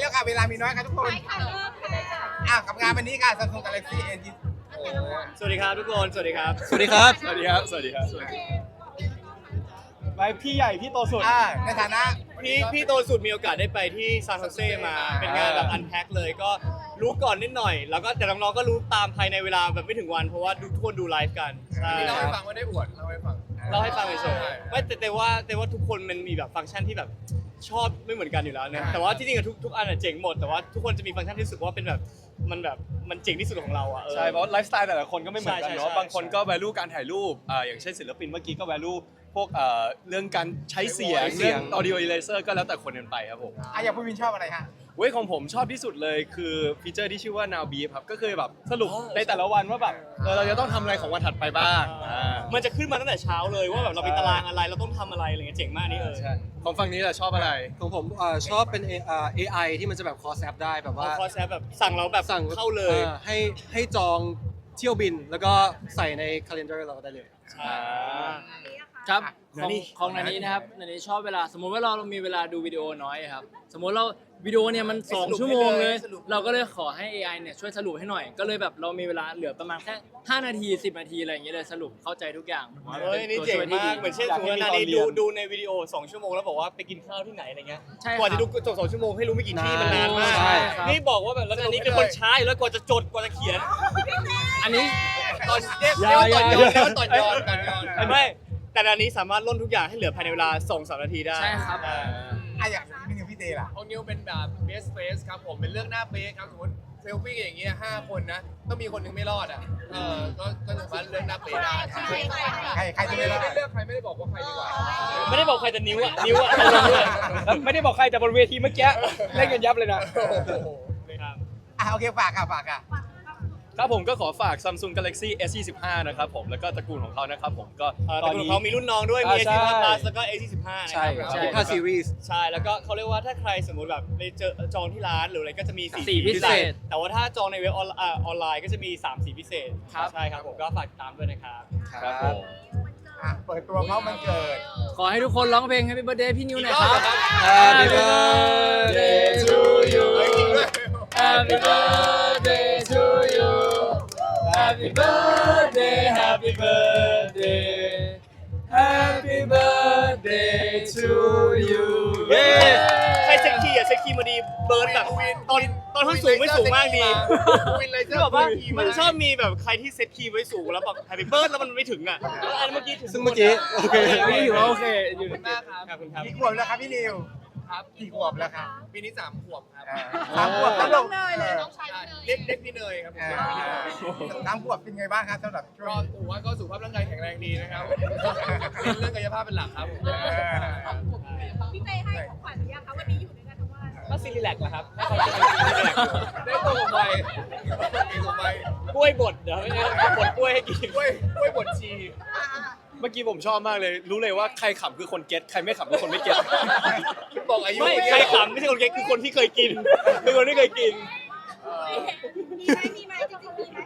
แล้วค่ะ เวลามีน้อยค่ะทุกคนไปค่ะเริ่มค่ะอะกับงานวันนี้ค่ะ Samsung Galaxy S สวัสดีครับทุกคน สวัสดีครับ สวัสดีครับ สวัสดีครับ สวัสดีครับไปพี่ใหญ่พี่โตสุดอ่าในฐานะพี่พี่โตสุดมีโอกาสได้ไปที่ซานโฮเซมา เป็นงานแบบอันแพ็คเลยก็รู้ก่อนนิดหน่อย แล้วก็แต่น้องๆก็รู้ตามภายในเวลาแบบไม่ถึงวันเพราะว่าดูทุกคนดูไลฟ์กันใช่นี่เล่าให้ฟังว่าได้อวดเล่าให้ฟังเล่าให้ฟังเฉยๆไม่แต่แต่ว่าแต่ว่าทุกคนมันมีแบบฟังก์ชันที่แบบ ชอบไม่เหมือนกันอยู่แล้วนะอ่าแต่ว่าที่จริงอะทุกทุกอันอะเจ๋งหมดแต่ว่าทุกคนจะมีฟังก์ชันที่รู้สึกว่าเป็นแบบมันแบบมันเจ๋งที่สุดของเราอะออ ใช่เพราะไลฟ์สไตล์แต่ละคนก็ไม่เหมือนกันใช่ใช่เนาะใช่บางคนก็ value การถ่ายรูปอ่าอย่างเช่นศิลปินเมื่อกี้ก็ value พวกเอ่อเรื่องการใช้เสียงใช้เสียงเรื่อง audio eraser ก็แล้วแต่คนกันไปครับผม อะอย่างผู้วินชอบอะไรฮะ เว้ยของผมชอบที่สุดเลยคือฟีเจอร์ที่ชื่อว่า now beep ครับ ก็คือแบบสรุปในแต่ละวันว่าแบบเออเราจะต้องทำอะไรของวันถัดไปบ้างอ่ามันจะขึ้นมาตั้งแต่เช้าเลยว่าแบบเรามีตารางอะไรเราต้องทำอะไรอะไรเงี้ยเจ๋งมากนี่เออ ใช่ของฝั่งนี้แหละชอบอะไร ของผมเอ่อชอบเป็น A- อ่า AI ที่มันจะแบบ cross app ได้แบบว่าว่า คอแซแบบสั่งเราแบบสั่งเข้าเลย อ่อให้ให้จองเที่ยวบินแล้วก็ใส่ใน calendar เราได้เลย อ่า ครับอะของนี่ของนันนี้นะครับนันนี้ชอบเวลา สมมุติว่าเรามีเวลาดูวิดีโอน้อยครับ สมมุติเราวิดีโอเนี่ยมัน2ชั่วโมงเลย สรุป เราก็เลยขอให้ AI เนี่ยช่วยสรุปให้หน่อย ก็เลยแบบเรามีเวลาเหลือประมาณแค่5นาที 10 นาทีอะไรอย่างเงี้ยเลยสรุปเข้าใจทุกอย่างผมว่าเฮ้ยป็นี่ตัวเจ๋งช่วยที่มาดีกเหมือนเช่นอยาสกมมให้ติว่ามีนาตอนนีเรีดูยนดูในวิดีโอ 2 ชั่วโมงแล้วบอกว่าไปกินข้าวที่ไหนอะไรเงี้ย ใช่กว่าจะคดูรับจบสองชั่วโมงให้รู้ไม่กี่ที่มันนานมาก ใช่ครับ นี่บอกว่าแบบแล้วนันนี้เป็นคนช้าอยู่แล้วกว่าจะจดกว่าจะเขียน อันนี้ ตอนเรียกเรียกว่าตอนย้อนเรียกว่าตอนย้อนตอนย้อน ไม่ แต่นันนี้สามารถล่นทุกอย่างให้เหลือภายในเวลา2 3นาทีได้ใช่ครับ อ่าอะอย่างพี่นิวพี่เตล่ะ ของนิวเป็นแบบ best face ครับผมเป็นเรื่องหน้าเป๊ะครับสมมติเซลฟี่อย่างเงี้ยห้าคนนะต้องมีคนหนึงไม่รอดอะเออก็ก็สามารถเลือกหน้าเป๊ะได้ใช่ใช่ใช่ใครใครจะไม่ไม่รอได้ดเลือกใครไม่ได้บอกว่าใครดีกว่า ไม่ได้บอกใครแต่นิ้วอะนิ้วอะลงด้วยแล้วไม่ได้บอกใครแต่บนเวทีเมื่อกี้เล่นกันยับเลยนะครับอะโอเคฝากค่ะฝากค่ะ ครับผมก็ขอฝาก Samsung Galaxy S25 นะครับผมแล้วก็ตระกูลของเขานะครับผมก็เอ่อตแต่อนของนี้ เขามีรุ่นน้องด้วย มี อ่าใช่ A15 Plus แล้วก็ A45 นะใช่ครับครับ15 series ใช่ แล้วก็เขาเรียกว่าถ้าใครสมมติแบบไปเจอจองที่ร้านหรืออะไรก็จะมีสีสีพิเศษ แต่ว่าถ้าจองในเว็บออนอ่าออนไลน์ก็จะมี 3 สีพิเศษ ครับ ใช่ครับผมก็ฝากติดตามด้วยนะครับ ครับผม อะเปิดตัวเขามันเกิด ขอให้ทุกคนร้องเพลง Happy Birthday พี่นิวหน่อยครับ Happy birthday to you เฮ้ยจริงด้วย Happy birthday to you Happy birthday Happy birthday Happy birthday to you เย้ใครเซ็กคีย์อะเซ็กคีย์มาดีเบิร์นแบบตอนตอนท่อนสูงไม่สูงมากดีวินเลเซอที่ร์บอกว่าขี่มันชอบมีแบบใครที่เซ็ตคีย์ไว้สูงแล้วแบบแฮปปี้เบิร์ดแล้วมันไม่ถึงอะแล้วอันเมื่อกี้ถึงซึ่งเมื่อกี้โอเคนี่ถือว่าโอเคอยู่มากครับขอบคุณครับ กี่ขวบแล้วครับพี่นิวครับกี่ขวบแล้วครับปีนี้สามขวบครับอ่าสามขวบแล้วน้ลูอกงเนยเลยน้องชายใช่พี่ เนยเรียกเรียกพี่เนยครับผมอ่าเรียกพี่เนยสามขวบเป็นไงบ้างครับสำหรับช่วก็งถือว่าก็สุขภาพร่างกายแข็งแรงดีนะครับเน้นเรื่องกายภาพเป็นหลักครับผมพี่เต้ให้ของขวัญหรือยังคะวันนี้อยู่ด้วยกันทั้งวันก็ซีรีแลกเหรอครับได้ตัวผมไปได้ตัวผมไปกล้วยบดเดี๋ยวไม่งั้นบดกล้วยให้กิน กล้วยกล้วยบดชีเมื่อกี้ผมชอบมากเลย รู้เลยว่าใครขำคือคนเก็ตใครไม่ขำคือคนไม่เก็ตบอกอายุไม่ใครขำไม่ใช่คนเก๊กคือคนที่เคยกินคือคนที่เคยกิน มีไหมมีไหมจริงๆมีไหม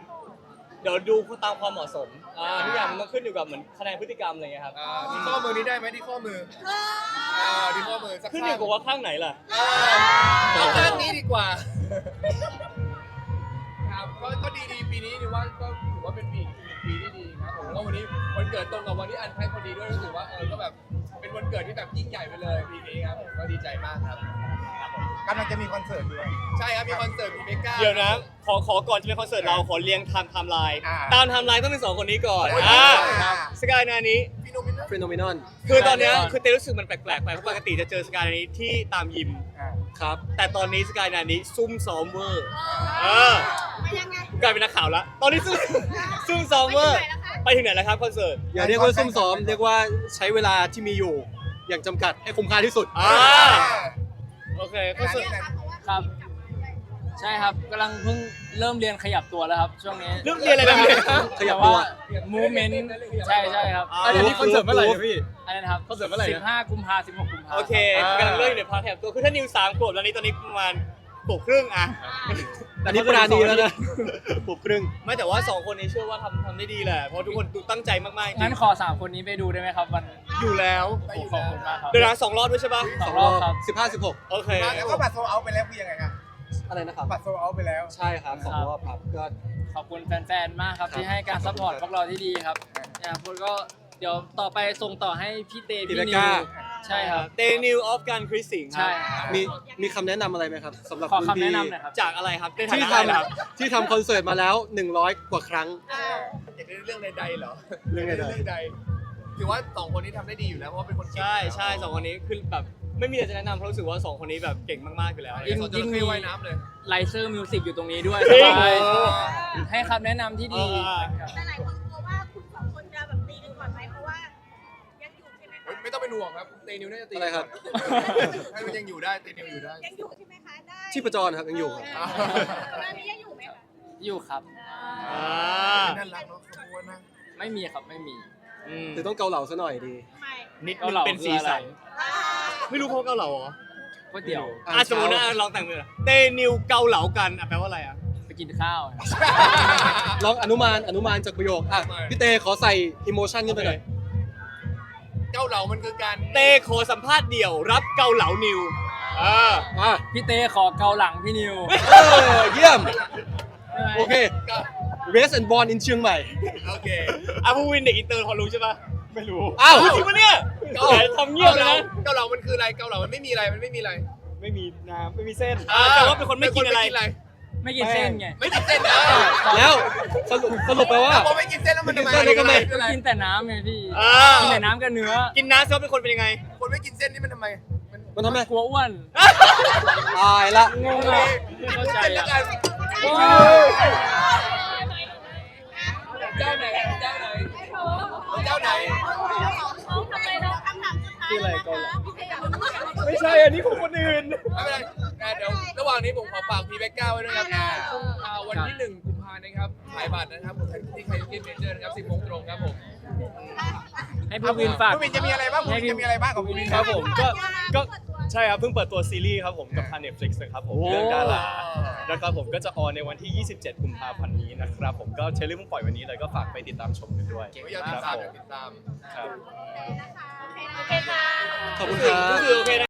เดี๋ยวดูตามความเหมาะสมอ่าทุกอย่างมันต้องขึ้นอยู่กับเหมือนคะแนนพฤติกรรมอะไรเงี้ยครับอ่าที่ข้อมือนี้ได้ไหมที่ข้อมืออ่าที่ข้อมือสักขึ้นอข้างยู่กับว่าข้างไหนล่ะ อ่าเอาข้างนี้ดีกว่าครับก็ก็ดีดีปีนี้นี่ว่าก็ถือว่าเป็นปีปีที่ดีครับผมแล้ววันนี้วันเกิดตรงกับวันที่อันไทยพอดีด้วยรู้สึกว่าเออก็แบบเป็นวันเกิดที่แบบยิ่งใหญ่ไปเลยปีนี้ครับผมก็ดีใจมากครับ กำลังจะมีคอนเสิร์ตด้วย ใช่ครับมีคอนเสิร์ตมีเมกา เดี๋ยวนะ ขอขอก่อนจะเป็นคอนเสิร์ตเราขอเรียงไทม์ไทม์ไลน์อ่าตามไทม์ไลน์ต้องเป็นสองคนนี้ก่อนโอ้ยอ่าอ่าสกายนานี้ฟิโนเมนา phenomenon คือตอนเนี้ยคือเต้รู้สึกมันแปลกๆไปเพราะปกติจะเจอสกายนานี้ที่ตามยิม อ่าครับ แต่ตอนนี้สกายนานี้ซุ่มซ้อมเวอร์ เออเป็นยังไงกลายเป็นนักข่าวละตอนนี้ซุ่มซุ่มซ้อมเวอร์ ไปถึงไหนแล้วครับคอนเสิร์ต อย่าเรียกว่าซุ่มซ้อม เรียกว่าใช้เวลาที่มีอยู่ อย่างจำกัดให้คุ้มค่าที่สุด อ่า โอเคคอนเสิร์ตครับ ใช่ครับกำลังเพิ่งเริ่มเรียนขยับตัวแล้วครับช่วงนี้เรื่องเรียนอะไรนะครับขยับแต่ตัวว่า movement ใช่ใช่ครับอ่าอันนี้คอนเสิร์ตเมื่อไหร่เนี่ยพี่ อันนั้นครับคอนเสิร์ตเมื่อไหร่นะ15กุมภาพันธ์16กุมภาพันธ์โอเคกำลังเริ่มอยู่ในพาร์ทแถบตัวคือถ้านิวสามขวบตอนนี้ตอนนี้ประมาณขวบครึ่งอะ อันนี้ปราณีแล้วนะผมครึ่ง ไม่แต่ว่าสองคนนี้เชื่อว่าทำทำได้ดีแหละเพราะทุกคนดูตั้งใจมากๆจริงั้นขอสามคนนี้ไปดูได้ไหมครับวันอยู่แล้วโอ้ขอบคุณมากครับ เดี๋ยวนะสองรอบด้วยใช่ปะสองรอบครับ สิบห้าสิบหกโอเคแล้วก็บัตรโซเอาไปแล้วคือยังไงครับอะไรนะครับ บัตรโซเอาไปแล้ว ใช่ครับสองรอบครับก็ ขอบคุณแฟนๆ มากครับที่ให้การซัพพอร์ตพวกเราที่ดีครับเนี่ยพูดก็เดี๋ยวต่อไปส่งต่อให้พี่เตพี่พี่เบนิก้าว ใช่ครับ เตนิวออฟการคริสสิงห์คใช่รับครับมีมีคำแนะนำอะไรไหมครับสำหรับขอคุณคำพี่แนะนำหน่อยครับ จากอะไรครับในฐาที่นะทอะไรครับำที่ทำคอนเสิร์ตมาแล้ว 100 กว่าครั้ง อยากได้เรื่องใดๆเหรอเรื่องใดๆเรื่องใดถือว่าสองคนนี้ทำได้ดีอยู่แล้วเพราะว่าเป็นคนเก่งใช่ใช่สองคนนี้คือแบบไม่มีอะไรจะแนะนำเพราะรู้สึกว่าสองคนนี้แบบเก่งมากๆอยู่แล้ว ยิ่งยิ่งมีว่ายน้ำเลยไลเซอร์มิวสิกอยู่ตรงนี้ด้วยจริงสบายให้คำแนะนำที่ดี เออ แต่หลายคน เป็นห่วงครับเตนิวน่าจะตีอะไรครับ ให้มันยังอยู่ได้เตนิวอยู่ได้ ยังอยู่ใช่ไหมคะได้ชีพจรครับยังอยู่ครับอ่าตอนนี้ยังอยู่ไหมคะอยู่ครับ อ่านั่นรักเนาะขบวนนะไม่มีครับไม่มีอืมคือต้องเกาเหลาซะหน่อยดีไม่ นิดเกานึงเหลาเป็นสีสันอ่าไม่รู้เขาเกาเหลาเหรอก๋วยเตี๋ยวอ่าอะสมมตินะเช้าลองแต่งมือเตนิวเกาเหลากันอะแปลว่าอะไรอะไปกินข้าวลองอนุมานอนุมานจากประโยคอะพี่เตขอใส่อิโมชันขึ้นไปหน่อยเก้าเหลามันคือการเต้ขอสัมภาษณ์เดี่ยวรับเกาเหลานิวอ่าอะพี่เต้ขอเกาหลังพี่นิวเออเยี่ยมได้ไหมโอเค Race and Born in เชียงใหม่ โอเคอะผู้วินเด็กอินเตอร์พอรู้ใช่ปะไม่รู้อ้าว จริงปะเนี่ยเกาเดี๋ยวทำเงียบเลยนะเกาเหลามันคืออะไรเกาเหลามันไม่มีอะไรมันไม่มีอะไรไม่มีน้ำไม่มีเส้นอ่าแต่ว่าเป็นคนไม่กินอะไร ไม่กินเส้นไงไม่กินเส้นนะแล้วสรุปสรุปไปว่า พอไม่กินเส้นแล้วมันทำไมไม่กินเส้นแล้วทำไมคืออะไรกินแต่น้ำไงพี่อ่ากินแต่น้ำกับเนื้อกินน้ำซะเป็นคนเป็นยังไง คนไม่กินเส้นนี่มันทำไม มันมันทำไมกลัวอ้วนตายละงงอะกิไม่นเข้าวุ้นใจเส้นแล้วกัอะนโอ้ยเจ้าไหนเจ้าไหนเจ้าไหนทำไมเราคำถามสุดท้ายแล้วนะคะพี่เตไม่ใช่อันนี้ของคนอื่นไม่เป็นไรอะเดี๋ยว ระหว่างนี้ผมขอฝากพีแบ็กเก้าไว้ด้วยครับอ่าวันที่หนึ่งกุมภาพันธ์นะครับขายบัตรนะครับที่ไทยกินเมเจอร์นะครับ10โมงตรงครับผมให้พี่วินฝากผู้วินจะมีอะไรบ้างผู้วินจะมีอะไรบ้างของผู้วินครับผมก็ก็เปิดตัวใช่ครับเพิ่งเปิดตัวซีรีส์ครับผมกับทาง Netflix นะครับผมโอ้เรื่องดารานะครับผมก็จะออนในวันที่ 27 กุมภาพันธ์นี้นะครับผมก็เทรลเลอร์เพิ่งปล่อยวันนี้เลยก็ฝากไปติดตามชมกันด้วยอยากคติดรับตามผอยามกติดตามครับโอเคค่ะขอบคุณคก็รับคือโอเคนะ